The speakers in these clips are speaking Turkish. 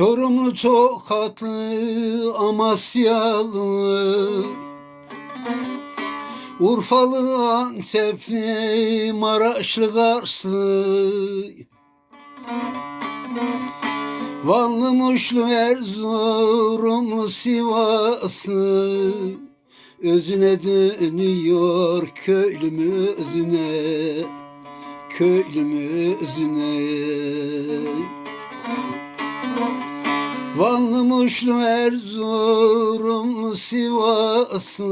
Çorumlu Tokatlı Amasyalı Urfalı Antepli Maraşlı Karslı Vanlı Muşlu Erzurumlu Sivaslı Özüne dönüyor köylümü özüne Köylümü özüne Vanlı Muşlu Erzurumlu Sivaslı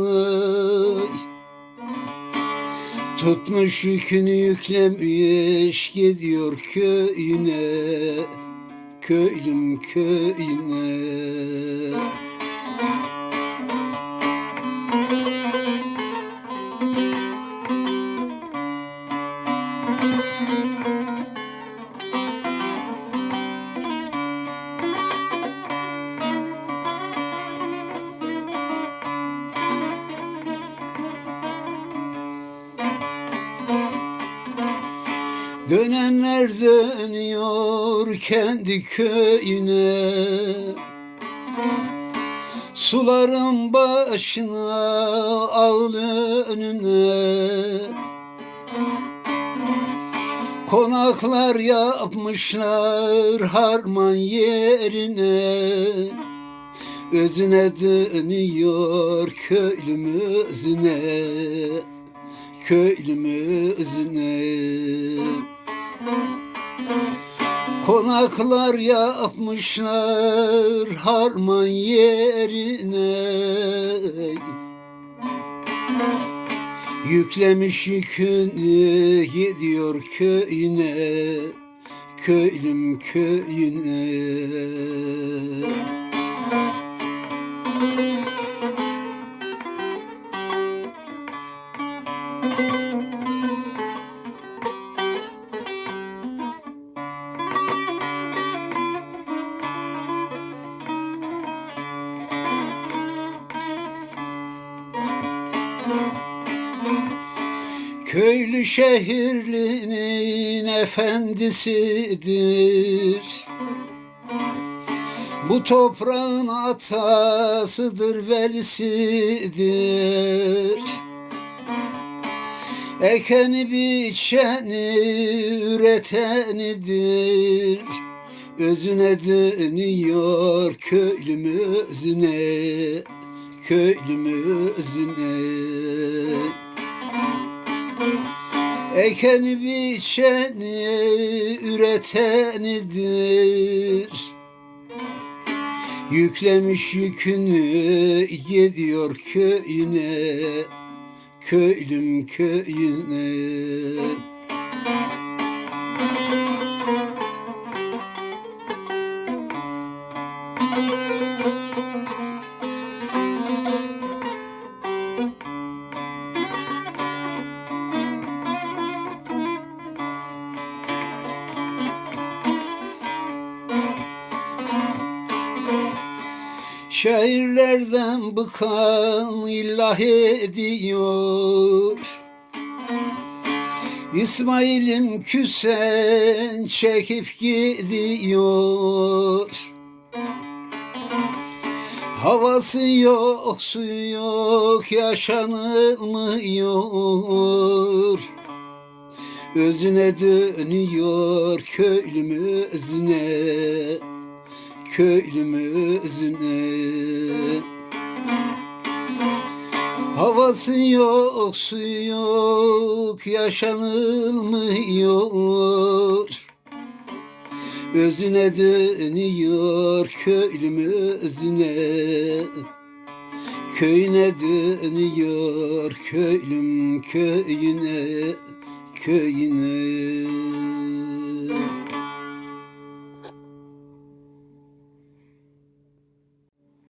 Tutmuş yükünü yüklemiş gidiyor köyüne. Köylüm köyüne Dönenler dönüyor kendi köyüne. Suların başına ağıl önüne. Konaklar yapmışlar harman yerine. Özüne dönüyor köylümüzüne Köylümüzüne Konaklar yapmışlar harman yerine. Yüklemiş yükünü gidiyor köyüne Köylüm köyüne Köylü şehirlinin efendisidir. Bu toprağın atasıdır, velisidir. Ekeni biçeni üretenidir. Özüne dönüyor köylümüzüne, köylümüzüne. Ekeni biçeni üretenidir. Yüklemiş yükünü gidiyor köyüne Köylüm köyüne Şairlerden bıkan illah ediyor İsmail'im küsen çekip gidiyor. Havası yok, suyu yok, yaşanılmıyor. Özüne dönüyor köylümü özüne köylümüzüne Havası yok, suyu yok, yaşanılmıyor. Özüne dönüyor köylümüzüne Köyüne dönüyor köylüm köyüne Köyüne